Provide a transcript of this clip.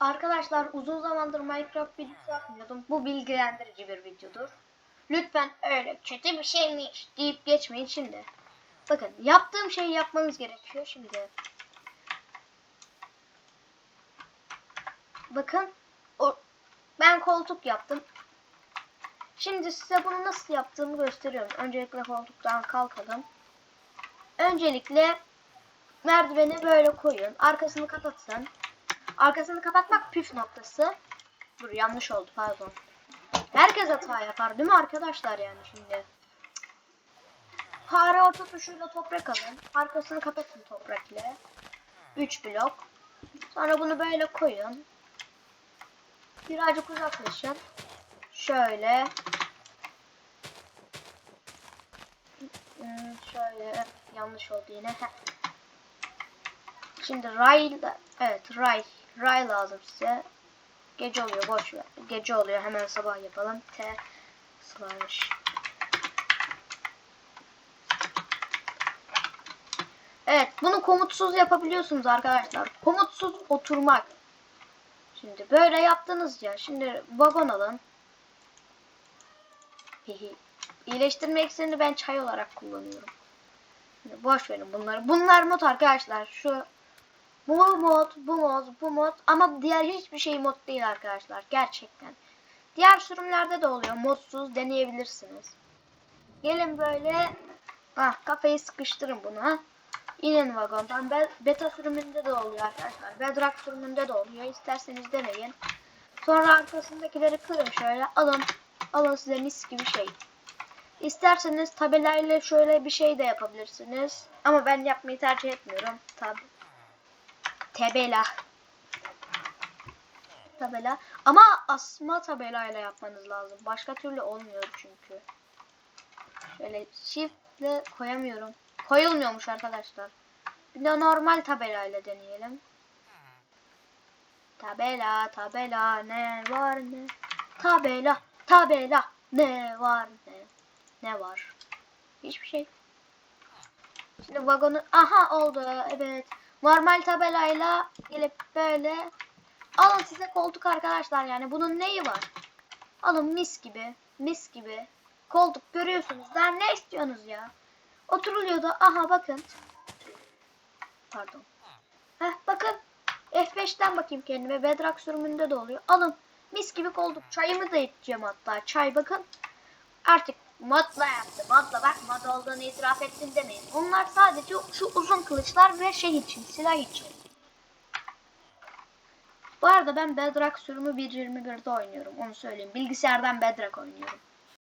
Arkadaşlar uzun zamandır Minecraft videosu yapmıyordum. Bu bilgilendirici bir videodur. Lütfen öyle kötü bir şeymiş deyip geçmeyin şimdi. Bakın yaptığım şeyi yapmanız gerekiyor şimdi. Bakın o, ben koltuk yaptım. Şimdi size bunu nasıl yaptığımı gösteriyorum. Öncelikle koltuktan kalkalım. Öncelikle merdiveni böyle koyun. Arkasını kapatın. Arkasını kapatmak püf noktası. Dur yanlış oldu pardon. Herkes hata yapar değil mi arkadaşlar yani şimdi? Fare orta tuşuyla toprak alın. Arkasını kapatın toprak ile. 3 blok. Sonra bunu böyle koyun. Birazcık uzaklaşın. Şöyle. Hmm, Şöyle yanlış oldu yine. Şimdi ray evet ray ray lazım size. Gece oluyor boş ver. Gece oluyor hemen sabah yapalım. T slash Evet bunu komutsuz yapabiliyorsunuz arkadaşlar. Komutsuz oturmak. Şimdi böyle yaptınız ya. Şimdi vagon alın. Hihi. İyileştirme eksenini ben çay olarak kullanıyorum. Boş verin bunları. Bunlar mod arkadaşlar. Şu bu mod, bu mod, bu mod ama diğer hiçbir şey mod değil arkadaşlar. Gerçekten. Diğer sürümlerde de oluyor. Modsuz deneyebilirsiniz. Gelin böyle ah kafayı sıkıştırın buna. İnin vagondan. Be- beta sürümünde de oluyor arkadaşlar. Bedrock sürümünde de oluyor. İsterseniz deneyin. Sonra arkasındakileri kırın şöyle. Alın. Alın size mis gibi şey. İsterseniz tabelayla şöyle bir şey de yapabilirsiniz. Ama ben yapmayı tercih etmiyorum. Tab tabela. Tabela. Ama asma tabelayla yapmanız lazım. Başka türlü olmuyor çünkü. Şöyle shiftle koyamıyorum. Koyulmuyormuş arkadaşlar. Bir de normal tabelayla deneyelim. Tabela, tabela, ne var ne? Tabela, tabela, ne var ne? Ne var? Hiçbir şey. Şimdi vagonu, aha oldu, evet. Normal tabelayla gelip böyle. Alın size koltuk arkadaşlar yani. Bunun neyi var? Alın mis gibi, mis gibi. Koltuk görüyorsunuz. Daha ne istiyorsunuz ya? Oturuluyor da aha bakın. Pardon. Heh bakın. F5'ten bakayım kendime. Bedrock sürümünde de oluyor. Alın. Mis gibi koltuk. Çayımı da içeceğim hatta. Çay bakın. Artık modla yaptım. Modla bak mod olduğunu itiraf ettin demeyin. Onlar sadece şu uzun kılıçlar ve şey için. Silah için. Bu arada ben Bedrock sürümü 1.21'de oynuyorum. Onu söyleyeyim. Bilgisayardan Bedrock oynuyorum.